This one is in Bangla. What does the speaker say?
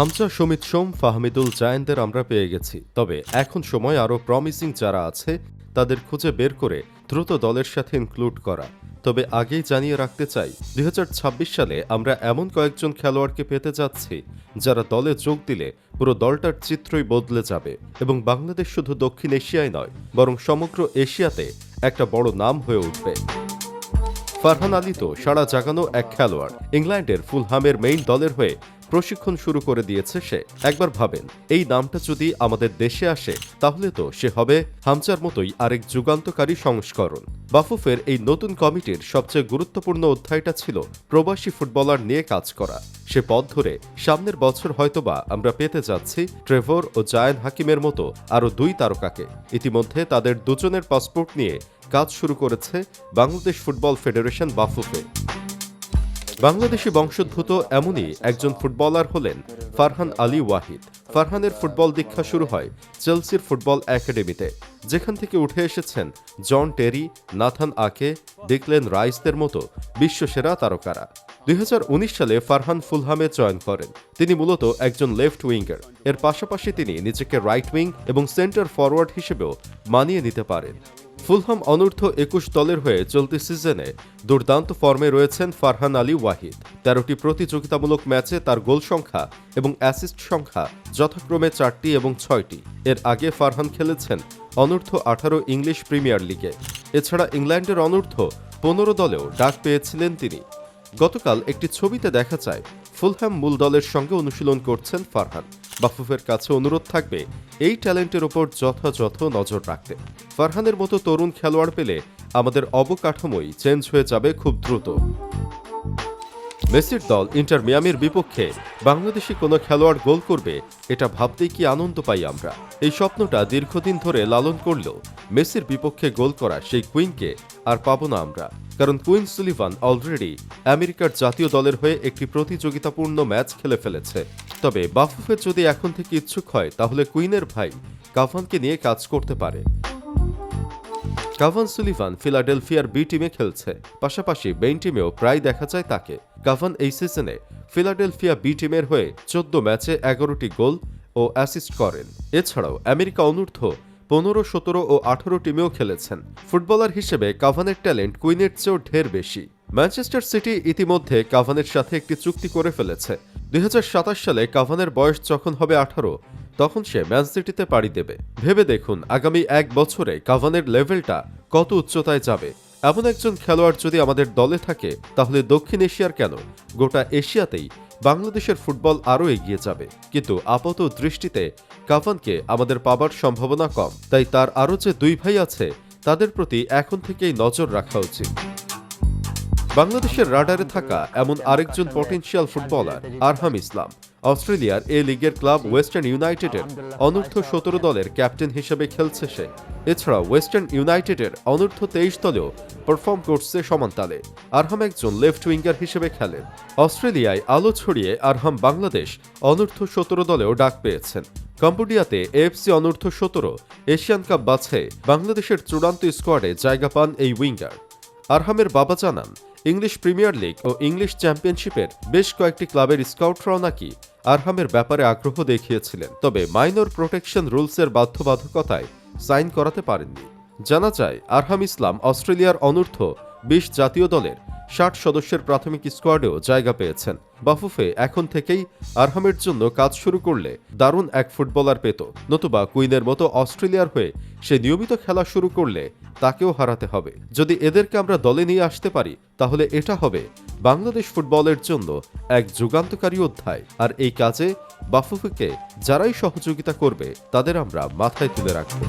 হামজা সমিত সোম, ফাহমিদুল জায়েনদের আমরা পেয়ে গেছি। তবে এখন সময় আরও প্রমিসিং যারা আছে, তাদের খুঁজে বের করে দ্রুত দলের সাথে ইনক্লুড করা। তবে আগেই জানিয়ে রাখতে চাই, দুই হাজার ছাব্বিশ সালে আমরা এমন কয়েকজন খেলোয়াড়কে পেতে যাচ্ছি, যারা দলে যোগ দিলে পুরো দলটার চিত্রই বদলে যাবে। এবং বাংলাদেশ শুধু দক্ষিণ এশিয়ায় নয়, বরং সমগ্র এশিয়াতে একটা বড় নাম হয়ে উঠবে। ফারহান আলী তো সারা জাগানো এক খেলোয়াড়, ইংল্যান্ডের ফুলহামের মেইন দলের হয়ে প্রশিক্ষণ শুরু করে দিয়েছে সে। একবার ভাবেন, এই নামটা যদি আমাদের দেশে আসে, তাহলে তো সে হবে হামচার মতোই আরেক যুগান্তকারী সংস্করণ। বাফুফের এই নতুন কমিটির সবচেয়ে গুরুত্বপূর্ণ অধ্যায়টা ছিল প্রবাসী ফুটবলার নিয়ে কাজ করা। সে পথ ধরে সামনের বছর হয়তোবা আমরা পেতে যাচ্ছি ট্রেভর ও জায়ান হাকিমের মতো আরও দুই তারকাকে। ইতিমধ্যে তাদের দুজনের পাসপোর্ট নিয়ে কাজ শুরু করেছে বাংলাদেশ ফুটবল ফেডারেশন বাফুফে। বাংলাদেশি বংশোদ্ভূত এমনই একজন ফুটবলার হলেন ফারহান আলী ওয়াহিদ। ফারহানের ফুটবল দীক্ষা শুরু হয় চেলসির ফুটবল একাডেমিতে, যেখান থেকে উঠে এসেছেন জন টেরি, নাথান আকে, ডিকলেন রাইসদের মতো বিশ্বসেরা তারকারা। দুই হাজার উনিশ সালে ফারহান ফুলহামে জয়েন করেন। তিনি মূলত একজন লেফট উইঙ্গার। এর পাশাপাশি তিনি নিজেকে রাইট উইং এবং সেন্টার ফরওয়ার্ড হিসেবেও মানিয়ে নিতে পারেন। ফুলহাম অনূর্ধ্ব একুশ দলের হয়ে চলতি সিজনে দুর্দান্ত ফর্মে রয়েছেন ফারহান আলী ওয়াহিদ। তেরোটি প্রতিযোগিতামূলক ম্যাচে তার গোল সংখ্যা এবং অ্যাসিস্ট সংখ্যা যথাক্রমে চারটি এবং ছয়টি। এর আগে ফারহান খেলেছেন অনূর্ধ্ব আঠারো ইংলিশ প্রিমিয়ার লিগে। এছাড়া ইংল্যান্ডের অনূর্ধ্ব পনেরো দলেও ডাক পেয়েছিলেন তিনি। গতকাল একটি ছবিতে দেখা যায় ফুলহ্যাম মূল দলের সঙ্গে অনুশীলন করছেন ফারহান। বাফুফের কাছে অনুরোধ থাকবে, এই ট্যালেন্টের ওপর যথাযথ নজর রাখতে। ফারহানের মতো তরুণ খেলোয়াড় পেলে আমাদের অবকাঠামোই চেঞ্জ হয়ে যাবে খুব দ্রুত। মেসির দল ইন্টার মিয়ামির বিপক্ষে বাংলাদেশি কোনো খেলোয়াড় গোল করবে, এটা ভাবতেই কি আনন্দ পাই আমরা। এই স্বপ্নটা দীর্ঘদিন ধরে লালন করলেও মেসির বিপক্ষে গোল করা সেই কুইনকে আর পাবো না আমরা। কারণ কুইন সুলিভান অলরেডি আমেরিকার জাতীয় দলের হয়ে একটি প্রতিযোগিতাপূর্ণ ম্যাচ খেলে ফেলেছে। তবে বাফুফে যদি এখন থেকে ইচ্ছুক হয়, তাহলে কুইনের ভাই কাভানকে নিয়ে কাজ করতে পারে। কাভান সুলিভান ফিলাডেলফিয়ার বি টিমে খেলছে। পাশাপাশি বেইন টিমেও প্রায় দেখা যায় তাকে। কাভান এই সিজনে ফিলাডেলফিয়া বি টিমের হয়ে চোদ্দ ম্যাচে এগারোটি গোল ও অ্যাসিস্ট করেন। এছাড়াও আমেরিকা অনূর্ধ্ব পনেরো, সতেরো ও আঠারো টিমেও খেলেছেন। ফুটবলার হিসেবে কাভানের ট্যালেন্ট কুইনের চেয়েও ঢের বেশি। ম্যানচেস্টার সিটি ইতিমধ্যে কাভানের সাথে একটি চুক্তি করে ফেলেছে। দুই হাজার সাতাশ সালে কাভানের বয়স যখন হবে আঠারো, তখন সে ম্যান সিটিতে পাড়ি দেবে। ভেবে দেখুন, আগামী এক বছরে কাভানের লেভেলটা কত উচ্চতায় যাবে। এমন একজন খেলোয়াড় যদি আমাদের দলে থাকে, তাহলে দক্ষিণ এশিয়ার কেন? গোটা এশিয়াতেই বাংলাদেশের ফুটবল আরও এগিয়ে যাবে। কিন্তু আপাত দৃষ্টিতে কাভানকে আমাদের পাবার সম্ভাবনা কম, তাই তার আরও যে দুই ভাই আছে, তাদের প্রতি এখন থেকেই নজর রাখা উচিত। বাংলাদেশের রাডারে থাকা এমন আরেকজন পটেনশিয়াল ফুটবলার আরহাম ইসলাম। অস্ট্রেলিয়ার এ লিগের ক্লাব ওয়েস্টার্ন ইউনাইটেডের অনূর্ধ্ব সতেরো দলের ক্যাপ্টেন হিসেবে খেলছে সে। এছাড়া ওয়েস্টার্ন ইউনাইটেডের অনূর্ধ্ব তেইশ দলেও পারফর্ম করছে সমানতালে আরহাম একজন লেফট উইঙ্গার হিসেবে খেলেন। অস্ট্রেলিয়ায় আলো ছড়িয়ে আরহাম বাংলাদেশ অনূর্ধ্ব সতেরো দলেও ডাক পেয়েছেন। কম্বোডিয়াতে এএফসি অনূর্ধ্ব সতেরো, এশিয়ান কাপ বাছে বাংলাদেশের চূড়ান্ত স্কোয়াডে জায়গা পান এই উইঙ্গার। আরহামের বাবা জানান ইংলিশ প্রিমিয়ার লিগ ও ইংলিশ চ্যাম্পিয়নশিপের বেশ কয়েকটি ক্লাবের স্কাউটরাও নাকি আরহামের ব্যাপারে আগ্রহ দেখিয়েছিলেন। তবে মাইনর প্রোটেকশন রুলসের বাধ্যবাধকতায় সাইন করাতে পারেননি। জানা যায়, আরহাম ইসলাম অস্ট্রেলিয়ার অনূর্ধ্ব বিশ জাতীয় দলের ষাট সদস্যের প্রাথমিক স্কোয়াডেও জায়গা পেয়েছেন। বাফুফে এখন থেকেই আরহামের জন্য কাজ শুরু করলে দারুণ এক ফুটবলার পেত, নতুবা কুইনের মতো অস্ট্রেলিয়ার হয়ে সে নিয়মিত খেলা শুরু করলে তাকেও হারাতে হবে। যদি এদেরকে আমরা দলে নিয়ে আসতে পারি, তাহলে এটা হবে বাংলাদেশ ফুটবলের জন্য এক যুগান্তকারী অধ্যায়। আর এই কাজে বাফুফেকে যারাই সহযোগিতা করবে, তাদের আমরা মাথায় তুলে রাখব।